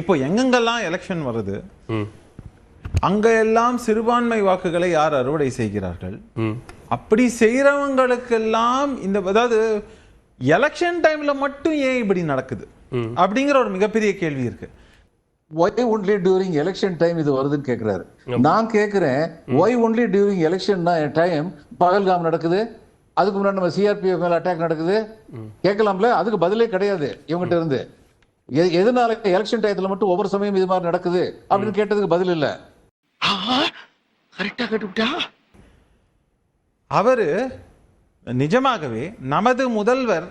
இப்போ எங்கெங்கெல்லாம் எலெக்ஷன் வருது அங்க எல்லாம் சிறுபான்மை வாக்குகளை யார் அறுவடை செய்கிறார்கள்? அப்படி செய்யறவங்களுக்கெல்லாம் இந்த அதாவது எலெக்ஷன் டைம்ல மட்டும் ஏன் இப்படி நடக்குது? அப்படிங்கிற ஒரு மிகப்பெரிய கேள்வி இருக்கு. Why only during election time இது வருதுன்னு கேக்குறாரு. நான் கேக்குறேன் why only during election time Pahalgam நடக்குது அதுக்கு முன்னாடி நம்ம சிஆர்பிஎஃப் மேல அட்டாக் நடக்குது? கேட்கலாம்ல அதுக்கு பதிலே கிடையாது இவங்ககிட்ட இருந்து. எதனால எலெக்ஷன் டயத்துல மட்டும் ஒவ்வொரு சமயம் இது மாதிரி நடக்குது அப்படின்னு கேட்டதுக்கு பதில் இல்ல. கரெக்டா கட்டுவிட்டா? அவரு நிஜமாகவே நமது முதல்வர்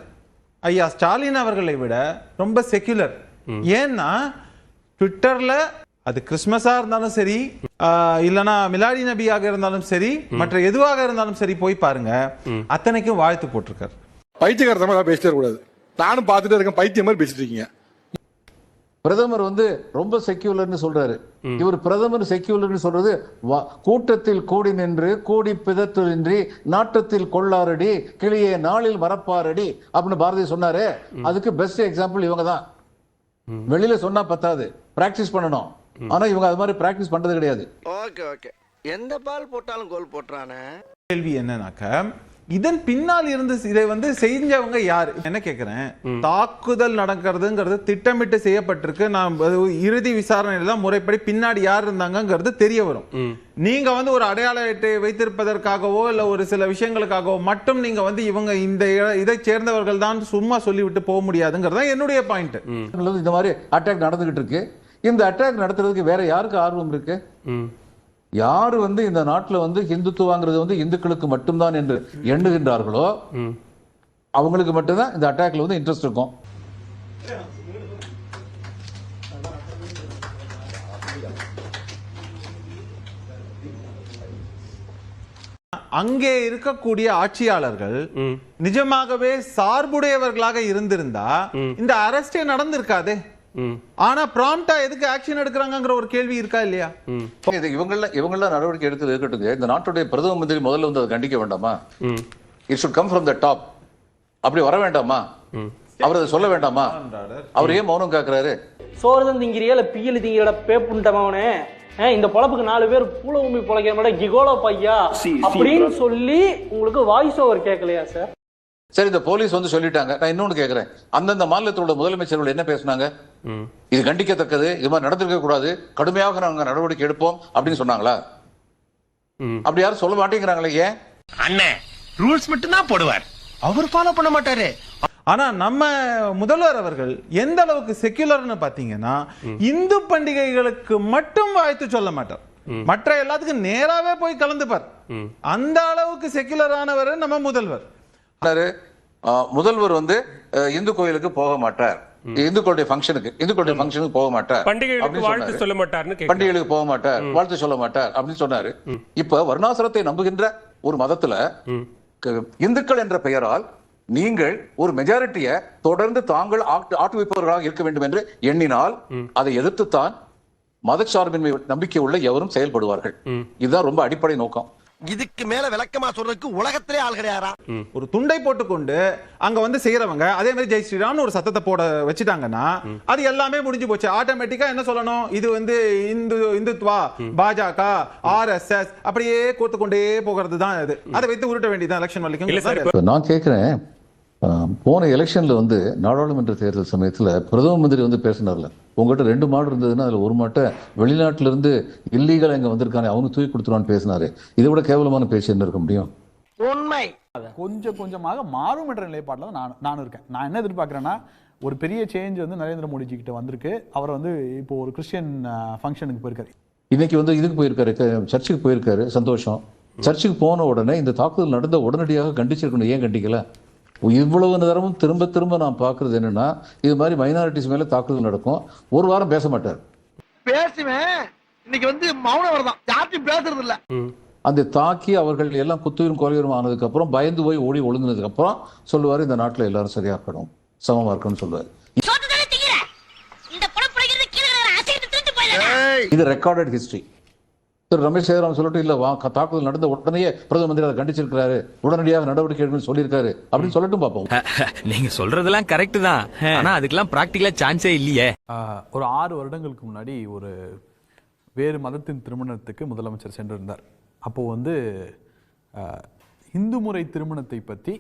ஐயா ஸ்டாலின் அவர்களை விட ரொம்ப செக்யுலர் ஏன்னா ட்விட்டர்ல அது கிறிஸ்மஸா இருந்தாலும் சரி ஆஹ், இல்லனா மிலாடி நபியாக இருந்தாலும் சரி மற்ற எதுவாக இருந்தாலும் சரி போய் பாருங்க அத்தனைக்கும் வாழ்த்து போட்டிருக்காரு. பைத்தியக்காரத்தமா ஏதாவது பேசிட்டே கூடாது நானும் பார்த்துட்டே இருக்கேன் பைத்தியம் மாதிரி பேசிட்டு இருக்கீங்க. பிரதமர் வந்து ரொம்ப செக்யூலர்னு சொல்றாரு. இவர் பிரதமர் செக்யூலர்னு சொல்றது வா- கூட்டத்தில் கூடி நின்று கூடி பிதற்றின்றி நாட்டத்தில் கொள்ளாரடி கிளியே நாளில் மறப்பாரடி அப்படின்னு பாரதி சொன்னாரு. அதுக்கு பெஸ்ட் எக்ஸாம்பிள் இவங்க தான் வெளியில சொன்னா பத்தாது. பிராக்டிஸ் பண்ணணும். ஆனா இவங்க அது மாதிரி பிராக்டிஸ் பண்றது கிடையாது. ஓகே ஓகே எந்த பால் போட்டாலும் கோல் போட்டுறானே? கேள்வி என்னன்னாக்க இதன் பின்னால் இருந்து இதை வந்து செஞ்சவங்க யாரு? என்ன கேக்குறேன்? தாக்குதல் நடக்கிறதுங்கிறது திட்டமிட்டு செய்யப்பட்டிருக்கு. நான் இறுதி விசாரணையில தான் முறைப்படி பின்னாடி யார் இருந்தாங்கங்கிறது தெரிய வரும். நீங்க வந்து ஒரு அடையாள அட்டை வைத்திருப்பதற்காகவோ இல்ல ஒரு சில விஷயங்களுக்காகவோ மட்டும் நீங்க வந்து இவங்க இந்த இதை சேர்ந்தவர்கள் தான் சும்மா சொல்லிவிட்டு போக முடியாதுங்கிறது தான் என்னுடைய பாயிண்ட். இந்த மாதிரி அட்டாக் நடந்துகிட்டு இருக்கு. இந்த அட்டாக் நடத்துறதுக்கு வேற யாருக்கு ஆர்வம் இருக்கு? யாரு வந்து இந்த நாட்டுல வந்து ஹிந்துத்துவாங்கிறது வந்து இந்துக்களுக்கு மட்டும்தான் என்று எண்ணுகின்றார்களோ அவங்களுக்கு மட்டும்தான் இந்த அட்டாக்ல வந்து இன்ட்ரெஸ்ட் இருக்கும். அங்கே இருக்கக்கூடிய ஆட்சியாளர்கள் நிஜமாகவே சார்புடையவர்களாக இருந்திருந்தா இந்த அரஸ்டே நடந்திருக்காதே. ஆனா ப்ராம்ப்டா எதுக்கு ஆக்ஷன் எடுக்கிறாங்கங்கிற ஒரு கேள்வி இருக்கா இல்லையா? இது இவங்கள இவங்கள நடவடிக்கை எடுத்து இருக்கட்டும். இந்த நாட்டுடைய பிரதம மந்திரி முதல்ல வந்து அதை கண்டிக்க வேண்டாமா? It should come from the top அப்படி வர வேண்டாமா? அவர் அதை சொல்ல வேண்டாமா? அவர் ஏன் மௌனம் காக்குறாரு? சோறுதான் திங்கிறியா? இல்ல பியல் திங்கிறட பேப்புண்டமாவனே இந்த பொழப்புக்கு நாலு பேர் பூல உமி பொழைக்கிற மாதிரி கிகோலோ பையா? அப்படின்னு சொல்லி உங்களுக்கு வாய்ஸ் ஓவர் கேட்கலையா சார் சரி இந்த போலீஸ் வந்து சொல்லிட்டாங்க. நான் இன்னொன்னு கேக்குறேன். அந்தந்த மாநிலத்தோட முதலமைச்சர்கள் என்ன பேசுனாங்க? இது கண்டிக்கத்தக்கது இது மாதிரி நடந்திருக்க கூடாது. கடுமையாக நாங்க நடவடிக்கை எடுப்போம் அப்படின்னு சொன்னாங்களா? அப்படி யாரும் சொல்ல மாட்டேங்கிறாங்களே ஏன்? அண்ணே ரூல்ஸ் மட்டும் தான் போடுவார். அவர் ஃபாலோ பண்ண மாட்டாரு. ஆனா நம்ம முதல்வர் அவர்கள் எந்த அளவுக்கு செக்யுலர்னு பாத்தீங்கன்னா இந்து பண்டிகைகளுக்கு மட்டும் வாழ்த்து சொல்ல மாட்டார். மற்ற எல்லாத்துக்கும் நேராவே போய் கலந்துப்பார். அந்த அளவுக்கு செக்யுலரானவர் நம்ம முதல்வர். முதல்வர் வந்து இந்து கோயிலுக்கு போக மாட்டார். இந்துக்களுடைய ஃபங்க்ஷனுக்கு இந்துக்களுடைய ஃபங்க்ஷனுக்கு போக மாட்டார் பண்டிகைகளுக்கு. சொல்ல மாட்டார்னு கேட்க பண்டிகைகளுக்கு போக மாட்டார் வாழ்த்து சொல்ல மாட்டார் அப்படின்னு சொன்னாரு. இப்ப வர்ணாசிரத்தை நம்புகின்ற ஒரு மதத்துல இந்துக்கள் என்ற பெயரால் நீங்கள் ஒரு மெஜாரிட்டியை தொடர்ந்து தாங்கள் ஆட்டு- ஆட்டுவிப்பவர்களாக இருக்க வேண்டும் என்று எண்ணினால் அதை எதிர்த்துத்தான் மதச்சார்பின்மை நம்பிக்கை உள்ள எவரும் செயல்படுவார்கள். இதுதான் ரொம்ப அடிப்படை நோக்கம். இதுக்கு மேல விளக்கமா சொல்றதுக்கு உலகத்திலே ஆள் கிடையாரா ஒரு துண்டை போட்டுக்கொண்டு அங்க வந்து செய்யறவங்க அதே மாதிரி ஜெய் ஸ்ரீராம்னு ஒரு சத்தத்தை போட வச்சுட்டாங்கன்னா அது எல்லாமே முடிஞ்சு போச்சு. ஆட்டோமேட்டிக்கா என்ன சொல்லணும்? இது வந்து இந்து இந்துத்வா பாஜக ஆர்எஸ்எஸ் அப்படியே கோத்து கொண்டே போகிறது தான் அது. அதை வைத்து உருட்ட வேண்டியதான் எலெக்ஷன் வரைக்கும் நான் கேட்கிறேன் ஆஹ், போன எலெக்ஷன்ல வந்து நாடாளுமன்ற தேர்தல் சமயத்துல பிரதம மந்திரி வந்து பேசினார்ல. உங்ககிட்ட ரெண்டு மாடு இருந்ததுன்னா அதுல ஒரு மாட்டை வெளிநாட்டுல இருந்து இல்லீகல் இங்க வந்திருக்கானே அவனுக்கு தூக்கி கொடுத்துருவான்னு பேசினாரு. இதை விட கேவலமான பேச்சு என்ன இருக்க முடியும்? உண்மை. கொஞ்சம் கொஞ்சமாக மாறும் என்ற நிலைப்பாட்டில் தான் நான் நானும் இருக்கேன். நான் என்ன எதிர்பார்க்குறேன்னா ஒரு பெரிய சேஞ்ச் வந்து நரேந்திர மோடிஜி கிட்ட வந்திருக்கு. அவர் வந்து இப்போ ஒரு கிறிஸ்டியன் ஃபங்க்ஷனுக்கு போயிருக்காரு. இன்னைக்கு வந்து இதுக்கு போயிருக்காரு க- சர்ச்சுக்கு போயிருக்காரு சந்தோஷம். சர்ச்சுக்கு போன உடனே இந்த தாக்குதல் நடந்த உடனடியாக கண்டிச்சிருக்கணும். ஏன் கண்டிக்கல? இவ்வளவு நேரமும் திரும்ப திரும்ப நான் பார்க்கிறது என்னன்னா இது மாதிரி மைனாரிட்டிஸ் மேல தாக்குதல் நடக்கும். ஒரு வாரம் பேச மாட்டார். பேசுவேன். இன்னைக்கு வந்து மௌனம் வரதான் யார்ட்டையும் பேசுறது இல்ல. அந்த தாக்கி அவர்கள் எல்லாம் குத்துயிரும் கொலையுரும் ஆனதுக்கு அப்புறம் பயந்து போய் ஓடி ஒழுங்குனதுக்கு அப்புறம் சொல்லுவாரு இந்த நாட்டுல எல்லாரும் சரியா இருக்கணும். சமமா இருக்கணும்னு சொல்லுவாரு. இது ரெக்கார்டட் ஹிஸ்டரி திரு ரமேஷ் சேகராம் சொல்லிட்டு இல்ல வா தாக்குதல் நடந்த உடனே பிரதம மந்திரி அதை கண்டிச்சிருக்காரு உடனடியாக நடவடிக்கை எடுக்கணும்னு சொல்லியிருக்காரு. அப்படின்னு சொல்லட்டும் பார்ப்போம். நீங்க சொல்றதெல்லாம் கரெக்ட் தான். ஆனா அதுக்கெல்லாம் பிராக்டிகலா சான்ஸே இல்லையே. ஒரு ஆறு வருடங்களுக்கு முன்னாடி ஒரு வேறு மதத்தின் திருமணத்துக்கு முதலமைச்சர் சென்றிருந்தார். அப்போ வந்து ஆஹ், இந்து முறை திருமணத்தை பற்றி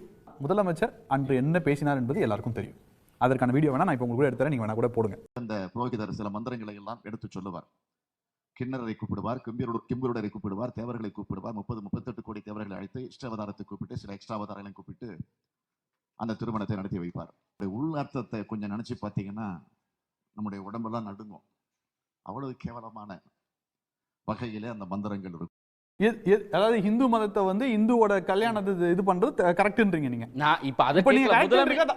முதலமைச்சர் அன்று என்ன பேசினார் என்பது எல்லாருக்கும் தெரியும். அதற்கான வீடியோ வேணா நான் இப்போ உங்களுக்கு கூட எடுத்துறேன். நீங்க வேணா கூட போடுங்க. அந்த புரோகிதர் சில மந்திரங்களை எல்லாம் எடுத்து சொல்லுவார். கிண்ணறரை கூப்பிடுவார் கிம்பியரோட கிம்பருடரை கூப்பிடுவார் தேவர்களை கூப்பிடுவார். முப்பது முப்பத்தெட்டு கோடி தேவர்களை அழைத்து இஷ்டாவதாரத்தை கூப்பிட்டு சில எக்ஸ்ட்ரா அவதாரங்களையும் கூப்பிட்டு அந்த திருமணத்தை நடத்தி வைப்பார். உள்ளார்த்தத்தை கொஞ்சம் நினச்சி பார்த்தீங்கன்னா நம்முடைய உடம்பெல்லாம் நடுங்கும். அவ்வளவு கேவலமான வகையிலே அந்த மந்திரங்கள் இருக்கும். அதாவது இந்து மதத்தை வந்து இந்துவோட கல்யாணத்தை இது- இது பண்றது கரெக்ட்ன்றீங்க நீங்க. நான் இப்ப அதை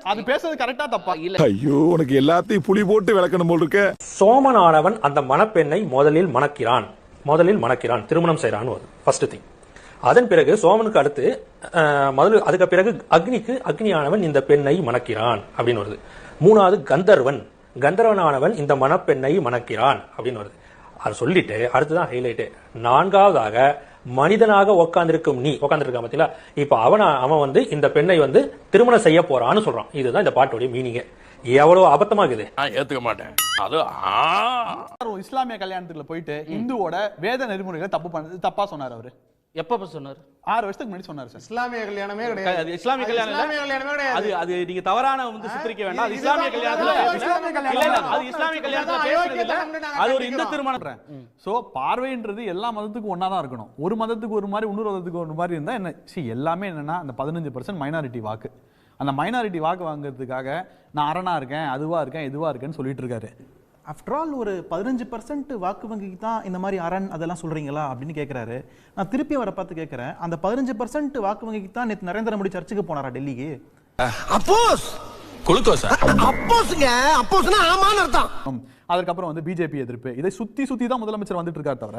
அது பேசுறது கரெக்டா தப்பா? இல்ல. ஐயோ உனக்கு எல்லாத்தையும் புளி போட்டு விளக்கணும் போல் இருக்க. சோமனானவன் அந்த மணப்பெண்ணை முதலில் மணக்கிறான். முதலில் மணக்கிறான் திருமணம் செய்யறான்னு ஃபர்ஸ்ட் திங் அதன் பிறகு சோமனுக்கு அடுத்து அஹ், முதல்ல அதுக்கு பிறகு அக்னிக்கு அக்னியானவன் இந்த பெண்ணை மணக்கிறான் அப்படின்னு வருது. மூணாவது கந்தர்வன். கந்தர்வனானவன் இந்த மணப்பெண்ணை மணக்கிறான் அப்படின்னு வருது. அது சொல்லிட்டு அடுத்துதான் ஹைலைட்டு நான்காவதாக மனிதனாக உட்கார்ந்திருக்கும் நீ உட்கார்ந்திருக்க பார்த்தீங்களா இப்ப அவன் அவன் வந்து இந்த பெண்ணை வந்து திருமணம் செய்ய போறான்னு சொல்றான். இதுதான் இந்த பாட்டுடைய மீனிங் எவ்வளவு அபத்தமா இருக்குது நான் ஏத்துக்க மாட்டேன். அது இஸ்லாமிய கல்யாணத்துக்குள்ள போயிட்டு இந்துவோட வேத நெறிமுறைகளை தப்பு பண்ணது தப்பா சொன்னார் அவரு. எப்ப சொன்னாரு? ஆறு வருஷத்துக்கு முன்னாடி சொன்னார் சார். இஸ்லாமிய கல்யாணமே அது இஸ்லாமிய கல்யாணம் கல்யாணமே கிடையாது. அது அது நீங்க தவறான வந்து சித்தரிக்க வேண்டாம். அது இஸ்லாமிய கல்யாணத்துல இதுதான் இல்ல, இஸ்லாமிய இல்ல, இல்ல, கல்யாணம். அது இஸ்லாமிய கல்யாணத்துல இதுதான் பேசுறது இல்ல. அயோக்கியத்தனம்னு நாங்க அது ஒரு இந்து. திருமணம் சோ பார்வைன்றது எல்லா மதத்துக்கும் ஒண்ணா தான் இருக்கணும். ஒரு மதத்துக்கு ஒரு மாதிரி இன்னொரு மதத்துக்கு ஒரு மாதிரி இருந்தா என்ன? சி எல்லாமே என்னன்னா அந்த பதினஞ்சு பர்சன்ட் மைனாரிட்டி வாக்கு. அந்த மைனாரிட்டி வாக்கு வாங்குறதுக்காக நான் அரணா இருக்கேன் அதுவா இருக்கேன் இதுவா இருக்கேன்னு சொல்லிட்டு இருக்காரு. ஆஃப்டர் ஆல் ஒரு பதினஞ்சு பர்சன்ட் வாக்கு வங்கிக்கு தான் இந்த மாதிரி அரண் அதெல்லாம் சொல்றீங்களா அப்படின்னு கேட்குறாரு நான் திருப்பி அவரை பார்த்து கேட்குறேன் அந்த பதினஞ்சு பர்சன்ட் வாக்கு வங்கிக்கு தான் நேற்று நரேந்திர மோடி சர்ச்சுக்கு போனாரா டெல்லிக்கு? அப்போஸ்! குளுக்கோஸா? அப்போஸ்ங்க. அப்போஸ்னா ஆமான்னு அர்த்தம். அதுக்கப்புறம் வந்து பிஜேபி எதிர்ப்பு. இதை சுத்தி சுத்தி தான் முதலமைச்சர் வந்துட்டு இருக்காரு தவிர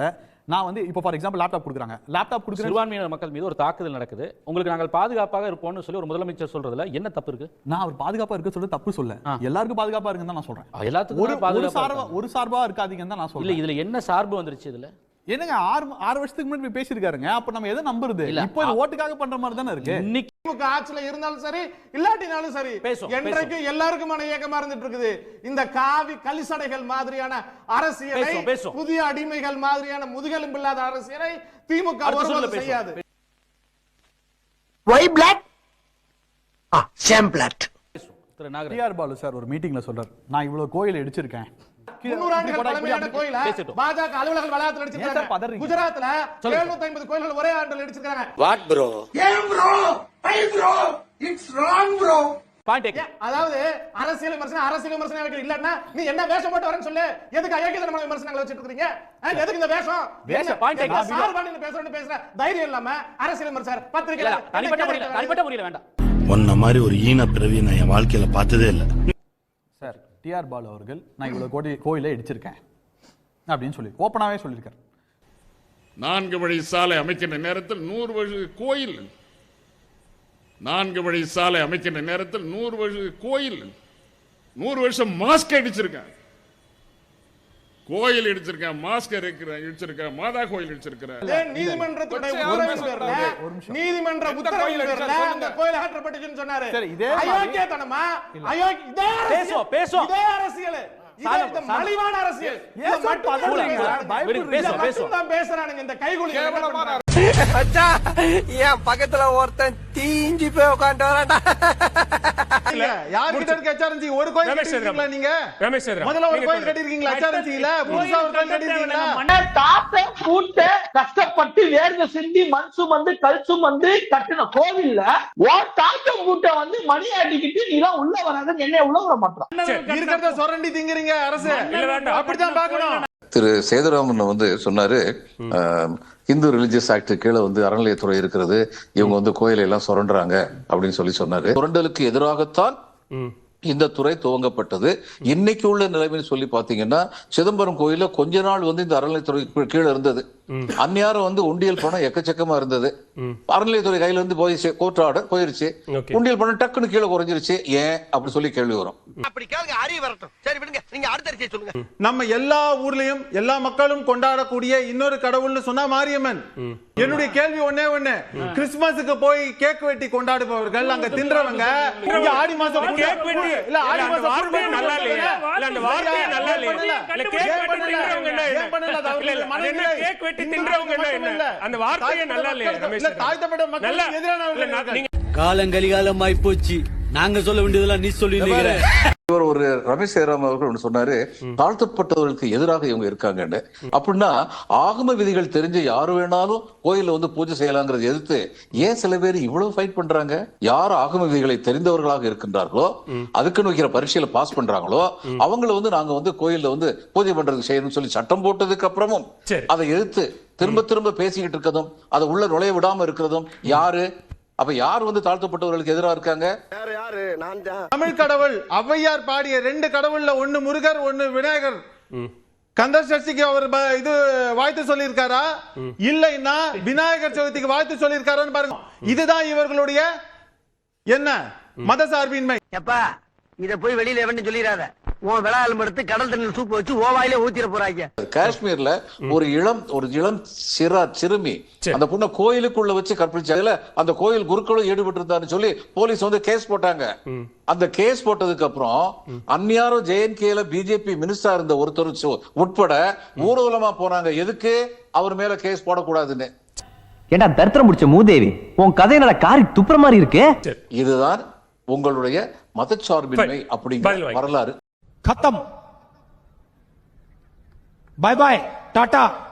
நான் வந்து இப்போ ஃபார் எக்ஸாம்பிள் லேப்டாப் கொடுக்குறாங்க. லேப்டாப் கொடுக்குறேன் சிறுபான்மையினர் மக்கள் மீது ஒரு தாக்குதல் நடக்குது. உங்களுக்கு நாங்கள் பாதுகாப்பாக இருப்போம்னு சொல்லி ஒரு முதலமைச்சர் சொல்றதுல என்ன தப்பு இருக்கு? நான் அவர் பாதுகாப்பா இருக்க சொல்ல தப்பு சொல்ல. எல்லாருக்கும் பாதுகாப்பா இருக்குன்னு தான் நான் சொல்றேன். எல்லாத்துக்கும் ஒரு தான் ஒரு பாதுகாப்பா சார்பா இருக்காங்க. ஒரு சார்பா இருக்காதீங்கன்னு தான் நான் இல்ல சொல்றேன் இதுல என்ன சார்பு வந்துருச்சு இதுல? என்னங்க ஆறு ஆறு வருஷத்துக்கு முன்னாடி போய் பேசியிருக்காருங்க. அப்ப நம்ம எதை நம்புறது? இப்போ இது ஓட்டுக்காக பண்ற மாதிரி தானே இருக்கு? இன்னைக்கு திமுக ஆட்சியில இருந்தாலும் சரி இல்லாட்டினாலும் சரி என்றைக்கும் எல்லாருக்குமான இயக்கமா இருந்துட்டு இருக்குது. இந்த காவி கலிசடைகள் மாதிரியான அரசியலை. புதிய அடிமைகள் மாதிரியான முதுகெலும்பு இல்லாத அரசியலை திமுக. செய்யாது. ஒய் பிளாக் சேம் பிளாட் திரு டிஆர் பாலு சார் ஒரு மீட்டிங்ல சொல்றாரு. நான் இவ்வளவு கோயில் இடிச்சிருக்கேன். பாஜக அலுவலர்கள் வளாகத்தில் ஏன் சார் அடிச்சிருக்காங்க பதறீங்க? குஜராத்ல சொல்லுங்க. 750 கோயில்கள் ஒரே ஆண்டில் அடிச்சிருக்காங்க வாட் ப்ரோ ஏன் bro I bro it's wrong bro point ஏன், அதாவது அரசியல் விமர்சனம் அரசியல் விமர்சனம் வைக்கிற இல்லன்னா நீ என்ன வேஷம் போட்டு வரேன்னு சொல்லு. எதுக்கு அயோக்கியத்தனமான விமர்சனங்களை வச்சிட்டு இருக்கீங்க எதுக்கு இந்த வேஷம்? வேஷம், நான் சார்பா நின்னு பேசுறேன்னு பேசுற தைரியம் இல்லாம அரசியல் விமர்சகர் பத்திரிகை தனிப்பட்ட முறையில் தனிப்பட்ட முறையில் வேண்டாம். உன்ன மாதிரி ஒரு ஈன பிறவி நான் என் வாழ்க்கையில பார்த்ததே இல்லை. சார் டிஆர் பாலு அவர்கள் நான் இவ்வளவு கோடி கோயிலை இடிச்சிருக்கேன். அப்படின்னு சொல்லி ஓப்பனாகவே சொல்லியிருக்கார். நான்கு வழி சாலை அமைக்கின்ற நேரத்தில் நூறு வழி கோயில். நான்கு வழி சாலை அமைக்கின்ற நேரத்தில் நூறு வழி கோயில். நூறு வருஷம் மாஸ்க் அடிச்சிருக்கேன். கோயில் இடிச்சிருக்கேன் மாஸ்க் இருக்கிறேன் இடிச்சிருக்கேன் மாதா கோயில் இடிச்சிருக்கிறேன். நீதிமன்றத்துடைய உத்தரவின் பேர்ல நீதிமன்ற உத்தரவின் பேர்ல அந்த கோயில் அகற்றப்பட்டுச்சுன்னு சொன்னாரு. சரி, இதே அயோக்கியத்தனமா அயோக்கிய. பேசுவோம், பேசுவோம். இதே அரசியல். மலிவான அரசியல். பேசுறானுங்க இந்த கைகூலி. என் பக்கத்துல ஒருத்தன் தீஞ்சு போய் உட்காந்து வரான்டா. இல்ல இருக்கு? ஒரு கோயில் கட்டிருக்கீங்களா நீங்க? முதல்ல ஒரு கோயில் கட்டிருக்கீங்களா HRNC ல புதுசா ஒரு கோயில் கட்டிருக்கீங்களா? தாத்த கூட்ட கஷ்டப்பட்டு வேர்வை சிந்தி மண் சுமந்து கல் சுமந்து கட்டின கோவில்ல உன் தாத்த கூட்ட வந்து மணி அடிக்கிட்டு நீ எல்லாம் உள்ள வராதுன்னு என்ன உள்ள மாட்டான் இருக்கிறத சொரண்டி திங்கிறீங்க அரசு. அப்படித்தான் பார்க்கணும். திரு சேதுராமன் வந்து சொன்னாரு இந்து ரிலிஜியஸ் ஆக்ட் கீழே வந்து அறநிலையத்துறை இருக்கிறது இவங்க வந்து கோயிலை எல்லாம் சுரண்டுறாங்க அப்படின்னு சொல்லி சொன்னாரு. சுரண்டலுக்கு எதிராகத்தான் இந்த துறை துவங்கப்பட்டது. இன்னைக்கு உள்ள நிலைமைன்னு சொல்லி பாத்தீங்கன்னா சிதம்பரம் கோயில்ல கொஞ்ச நாள் வந்து இந்த அறநிலைத்துறை கீழே இருந்தது. அந்நியாரம் வந்து உண்டியல் பணம் எக்கச்சக்கமா இருந்தது அறநிலையத்துறை கையில இருந்து போயிடுச்சு கோர்ட் ஆர்டர் போயிருச்சு. உண்டியல் பணம் டக்குன்னு கீழே குறைஞ்சிருச்சு ஏன் அப்படி சொல்லி கேள்வி வரும் அப்படி கேளுங்க அறிவு வரட்டும் சரி விடுங்க நீங்க அடுத்த அறிக்கையை சொல்லுங்க நம்ம எல்லா ஊர்லயும் எல்லா மக்களும் கொண்டாடக்கூடிய இன்னொரு கடவுள்னு சொன்னா மாரியம்மன் என்னுடைய கேள்வி ஒண்ணே ஒண்ணு கிறிஸ்துமஸுக்கு போய் கேக் வெட்டி கொண்டாடுபவர்கள் அங்க தின்றவங்க இங்க ஆடி மாசம் கேக் வெட்டி- இல்ல ஆடி மாசம் வார்த்தையே புண்ணு நல்லா. இல்ல, அந்த வார்த்தையே நல்லா? இல்ல, கேக் வெட்டி? தின்றவங்க என்ன? பண்ணல? அது மனநிலை. கேக் வெட்டி இந்த தின்றவங்க என்ன? மட்டும் இல்ல. அந்த வார்த்தையே நல்லா இல்லையே, இருக்காங்க. நீங்க காலங்கலிகாலம் ஆயிப்போச்சு நாங்க சொல்ல வேண்டியதெல்லாம் நீ சொல்லி இவர் ஒரு ரமேஷ் ஜெயராம் அவர்கள் ஒன்று சொன்னாரு தாழ்த்தப்பட்டவர்களுக்கு எதிராக இவங்க இருக்காங்கன்னு. அப்படின்னா ஆகம விதிகள் தெரிஞ்ச யாரு வேணாலும் கோயில்ல வந்து பூஜை செய்யலாங்கிறத எதிர்த்து ஏன் சில பேர் இவ்வளவு ஃபைட் பண்றாங்க? யார் ஆகம விதிகளை தெரிந்தவர்களாக இருக்கின்றார்களோ அதுக்குன்னு வைக்கிற பரீட்சையில பாஸ் பண்றாங்களோ அவங்கள வந்து நாங்க வந்து கோயில்ல வந்து பூஜை பண்றதுக்கு செய்யணும்னு சொல்லி சட்டம் போட்டதுக்கு அப்புறமும். அதை எதிர்த்து திரும்ப திரும்ப பேசிக்கிட்டு இருக்கிறதும் அதை உள்ள நுழைய விடாம இருக்கிறதும் யாரு? அப்ப யார் வந்து தாழ்த்தப்பட்டவர்களுக்கு எதிராக இருக்காங்க? யாரு யாரு? நான் தான். தமிழ் கடவுள் ஔவையார் பாடிய ரெண்டு கடவுள்ல ஒண்ணு முருகர் ஒண்ணு விநாயகர். கந்த சஷ்டிக்கு அவர் இது வாழ்த்து சொல்லியிருக்காரா? இல்லைன்னா விநாயகர் சதுர்த்திக்கு வாழ்த்து சொல்லியிருக்காரான்னு பாருங்க. இதுதான் இவர்களுடைய என்ன? மதசார்பின்மை எப்பா இத போய் வெளியில எவன்னு சொல்லிடாத உன் விளாலும் எடுத்து கடல் தண்ணி சூப்பு வச்சு ஓவாயிலே ஊத்திர போறாங்க. காஷ்மீர்ல ஒரு இளம் ஒரு இளம் சிறா சிறுமி அந்த பொண்ணை கோயிலுக்குள்ள வச்சு கற்பிச்சாங்கல அந்த கோயில் குருக்களும் ஈடுபட்டு இருந்தான்னு சொல்லி போலீஸ் வந்து கேஸ் போட்டாங்க. அந்த கேஸ் போட்டதுக்கு அப்புறம் அந்நியாரம் ஜேஎன்கேல பிஜேபி மினிஸ்டரா இருந்த ஒருத்தர் உட்பட ஊர்வலமா போனாங்க. எதுக்கு? அவர் மேல கேஸ் போடக்கூடாதுன்னு. ஏண்டா தரித்திரம் முடிச்ச மூதேவி உன் கதை என்னடா காரி துப்புற மாதிரி இருக்கு? இதுதான் உங்களுடைய மதச்சார்பின்மை அப்படிங்கிற. வரலாறு. खत्म। Bye bye tata.